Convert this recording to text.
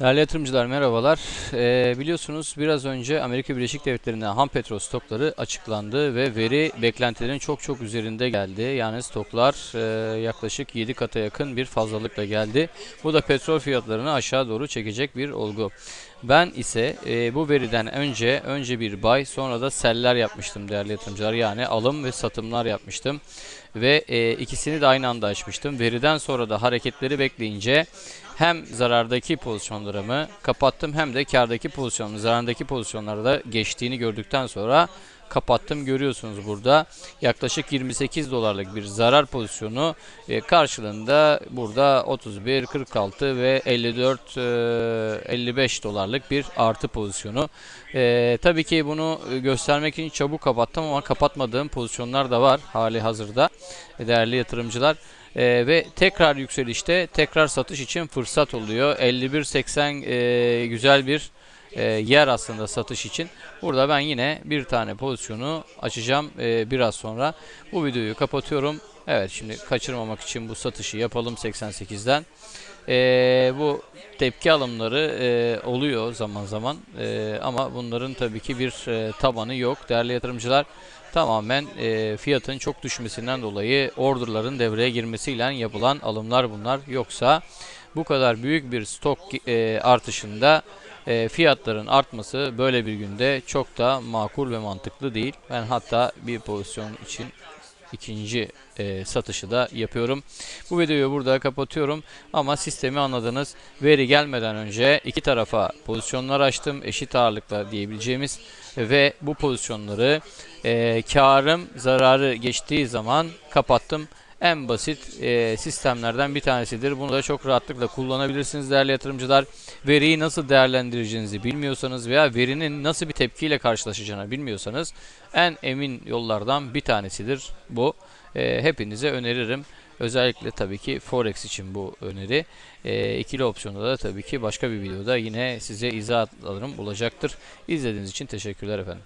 Değerli yatırımcılar merhabalar. Ee, biliyorsunuz biraz önce Amerika Birleşik Devletleri'nden ham petrol stokları açıklandı ve veri beklentilerin çok çok üzerinde geldi. Yani stoklar e, yaklaşık 7 kata yakın bir fazlalıkla geldi. Bu da petrol fiyatlarını aşağı doğru çekecek bir olgu. Ben ise e, bu veriden önce önce bir buy sonra da seller yapmıştım değerli yatırımcılar. Yani alım ve satımlar yapmıştım ve e, ikisini de aynı anda açmıştım. Veriden sonra da hareketleri bekleyince hem zarardaki pozisyonlarımı kapattım hem de kardaki pozisyonlarımı, zarardaki pozisyonlarda geçtiğini gördükten sonra kapattım. Görüyorsunuz burada yaklaşık 28 dolarlık bir zarar pozisyonu e, karşılığında burada 31, 46 ve 54, e, 55 dolarlık bir artı pozisyonu. E, tabii ki bunu göstermek için çabuk kapattım ama kapatmadığım pozisyonlar da var hali hazırda e, değerli yatırımcılar. Ee, ve tekrar yükselişte tekrar satış için fırsat oluyor. 51.80 e, güzel bir e, yer aslında satış için. Burada ben yine bir tane pozisyonu açacağım e, biraz sonra. Bu videoyu kapatıyorum. Evet şimdi kaçırmamak için bu satışı yapalım 88'den. E, bu tepki alımları e, oluyor zaman zaman E, ama bunların tabii ki bir e, tabanı yok. Değerli yatırımcılar tamamen e, fiyatın çok düşmesinden dolayı orderların devreye girmesiyle yapılan alımlar bunlar. Yoksa bu kadar büyük bir stok e, artışında e, fiyatların artması böyle bir günde çok da makul ve mantıklı değil. Ben hatta bir pozisyon için ikinci e, satışı da yapıyorum. Bu videoyu burada kapatıyorum ama sistemi anladınız. Veri gelmeden önce iki tarafa pozisyonlar açtım. Eşit ağırlıkla diyebileceğimiz ve bu pozisyonları e, karım zararı geçtiği zaman kapattım. En basit e, sistemlerden bir tanesidir. Bunu da çok rahatlıkla kullanabilirsiniz değerli yatırımcılar. Veriyi nasıl değerlendireceğinizi bilmiyorsanız veya verinin nasıl bir tepkiyle karşılaşacağını bilmiyorsanız en emin yollardan bir tanesidir bu. E, hepinize öneririm. Özellikle tabii ki Forex için bu öneri. E, ikili opsiyonda da tabii ki başka bir videoda yine size izah alırım olacaktır. İzlediğiniz için teşekkürler efendim.